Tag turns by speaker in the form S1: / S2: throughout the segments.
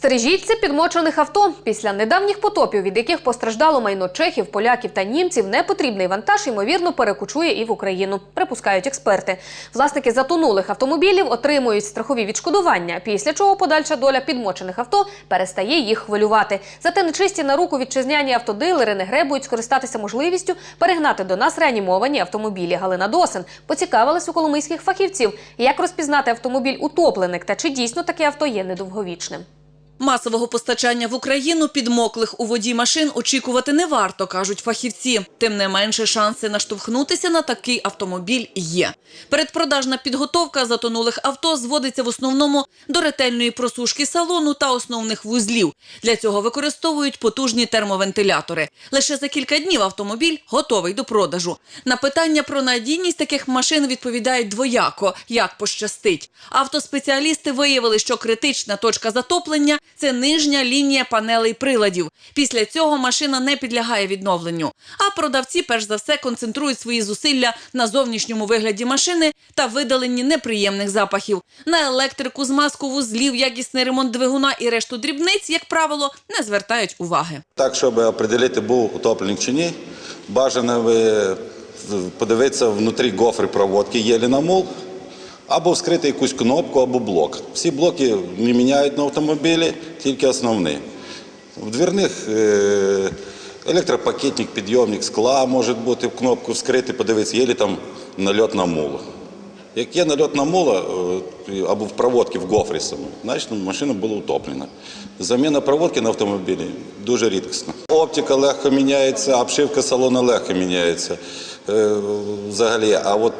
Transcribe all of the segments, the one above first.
S1: Стережіться підмочених авто. Після недавніх потопів, від яких постраждало майно чехів, поляків та німців, непотрібний вантаж ймовірно перекочує і в Україну. Припускають експерти. Власники затонулих автомобілів отримують страхові відшкодування, після чого подальша доля підмочених авто перестає їх хвилювати. Зате нечисті на руку вітчизняні автодилери не гребують скористатися можливістю перегнати до нас реанімовані автомобілі. Галина Досин поцікавилась у коломийських фахівців, як розпізнати автомобіль утопленик та чи дійсно таке авто є недовговічним.
S2: Масового постачання в Україну підмоклих у воді машин очікувати не варто, кажуть фахівці. Тим не менше, шанси наштовхнутися на такий автомобіль є. Передпродажна підготовка затонулих авто зводиться в основному до ретельної просушки салону та основних вузлів. Для цього використовують потужні термовентилятори. Лише за кілька днів автомобіль готовий до продажу. На питання про надійність таких машин відповідають двояко, як пощастить. Автоспеціалісти виявили, що критична точка затоплення це нижня лінія панелей приладів. Після цього машина не підлягає відновленню. А продавці, перш за все, концентрують свої зусилля на зовнішньому вигляді машини та видаленні неприємних запахів. На електрику, змазку вузлів, якісний ремонт двигуна і решту дрібниць, як правило, не звертають уваги.
S3: Так, щоб определити, був утопленик чи ні, бажано подивитися внутрі гофри проводки, є ли намул, або вскрити якусь кнопку, або блок. Всі блоки не міняють на автомобілі, тільки основні. В двірних е, електропакетник, підйомник скла може бути в кнопку вскрити, подивитися, є ли там нальот на мулу. Як є нальот на мула е, або в проводці в гофрі самому, значить машина була утоплена. Заміна проводки на автомобілі дуже рідкісна. Оптика легко міняється, обшивка салону легко міняється взагалі. А от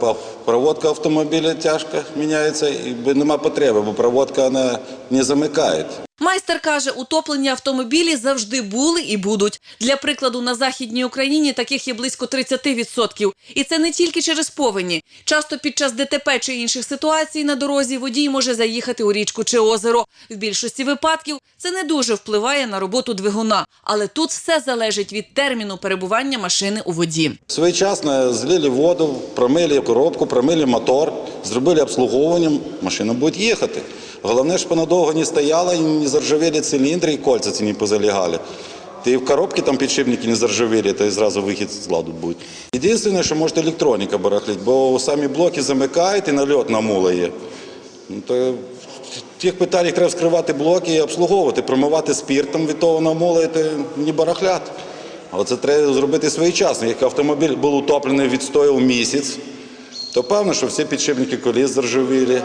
S3: проводка автомобіля тяжко міняється і нема потреби, бо проводка вона не замикає.
S2: Майстер каже, утоплені автомобілі завжди були і будуть. Для прикладу, на Західній Україні таких є близько 30%. І це не тільки через повені. Часто під час ДТП чи інших ситуацій на дорозі водій може заїхати у річку чи озеро. В більшості випадків це не дуже впливає на роботу двигуна. Але тут все залежить від терміну перебування машини у воді.
S3: Своєчасно злили воду, промили коробку, промили мотор, зробили обслуговування, машина буде їхати. Головне, щоб вона довго не стояла і не заржавели циліндри і кольця ці не позалягали. І в коробці там підшипники не заржавели, то і зразу вихід з ладу буде. Єдине, що може електроніка барахлить, бо самі блоки замикають і нальот на мула є. Ну, то в тих питаннях треба вскривати блоки і обслуговувати, промивати спиртом від того намола, і не барахлят. Але це треба зробити своєчасно. Як автомобіль був утоплений, відстояв місяць, то певно, що всі підшипники коліс заржавіли.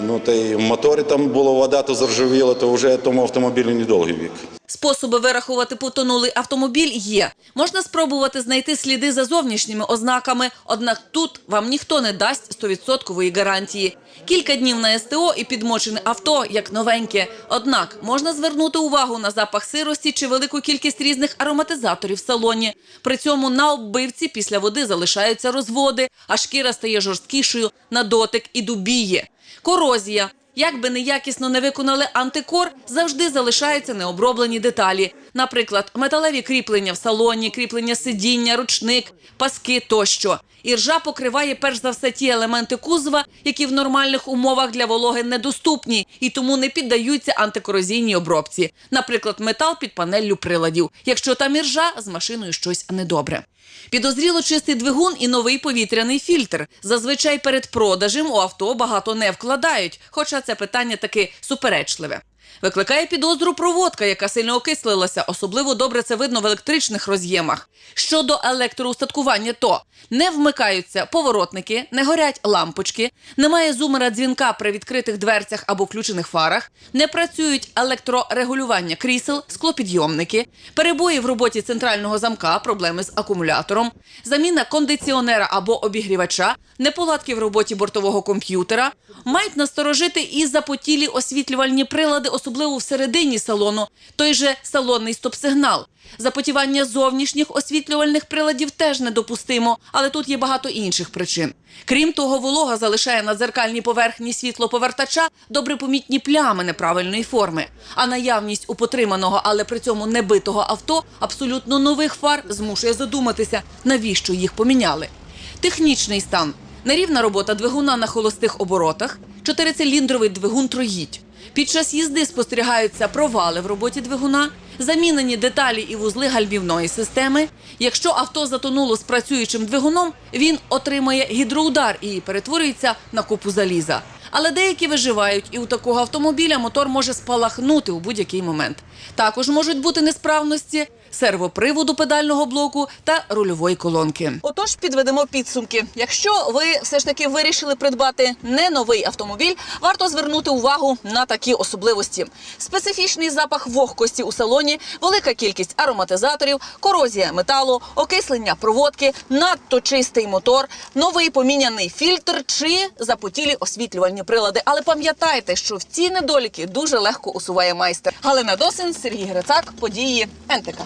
S3: Ну, та й в моторі там була вода, то заржавіла, то вже тому автомобілю недовгий вік.
S2: Способи вирахувати потонулий автомобіль є. Можна спробувати знайти сліди за зовнішніми ознаками, однак тут вам ніхто не дасть 100% гарантії. Кілька днів на СТО і підмочене авто як новеньке. Однак можна звернути увагу на запах сирості чи велику кількість різних ароматизаторів в салоні. При цьому на оббивці після води залишаються розводи, а шкіра стає жорсткішою на дотик і дубіє. Корозія. Як би неякісно не виконали антикор, завжди залишаються необроблені деталі. Наприклад, металеві кріплення в салоні, кріплення сидіння, ручник, паски тощо. І ржа покриває перш за все ті елементи кузова, які в нормальних умовах для вологи недоступні і тому не піддаються антикорозійній обробці. Наприклад, метал під панеллю приладів. Якщо там і ржа, з машиною щось недобре. Підозріло чистий двигун і новий повітряний фільтр. Зазвичай перед продажем у авто багато не вкладають, хоча це питання таки суперечливе. Викликає підозру проводка, яка сильно окислилася. Особливо добре це видно в електричних роз'ємах. Щодо електроустаткування, то не вмикаються поворотники, не горять лампочки, немає зумера дзвінка при відкритих дверцях або включених фарах, не працюють електрорегулювання крісел, склопідйомники, перебої в роботі центрального замка, проблеми з акумулятором, заміна кондиціонера або обігрівача, неполадки в роботі бортового комп'ютера, мають насторожити і запотілі освітлювальні прилади, особливо всередині салону, той же салонний стоп-сигнал. Запотівання зовнішніх освітлювальних приладів теж недопустимо, але тут є багато інших причин. Крім того, волога залишає на дзеркальній поверхні світлоповертача добре помітні плями неправильної форми. А наявність у потриманого, але при цьому небитого авто абсолютно нових фар змушує задуматися, навіщо їх поміняли. Технічний стан. Нерівна робота двигуна на холостих оборотах, чотирициліндровий двигун троїть. Під час їзди спостерігаються провали в роботі двигуна, замінені деталі і вузли гальмівної системи. Якщо авто затонуло з працюючим двигуном, він отримає гідроудар і перетворюється на купу заліза. Але деякі виживають, і у такого автомобіля мотор може спалахнути у будь-який момент. Також можуть бути несправності сервоприводу педального блоку та рульової колонки. Отож, підведемо підсумки. Якщо ви все ж таки вирішили придбати не новий автомобіль, варто звернути увагу на такі особливості: специфічний запах вогкості у салоні, велика кількість ароматизаторів, корозія металу, окислення проводки, надто чистий мотор, новий поміняний фільтр чи запотілі освітлювальні прилади. Але пам'ятайте, що в ці недоліки дуже легко усуває майстер. Галина Досин, Сергій Грицак, події НТК.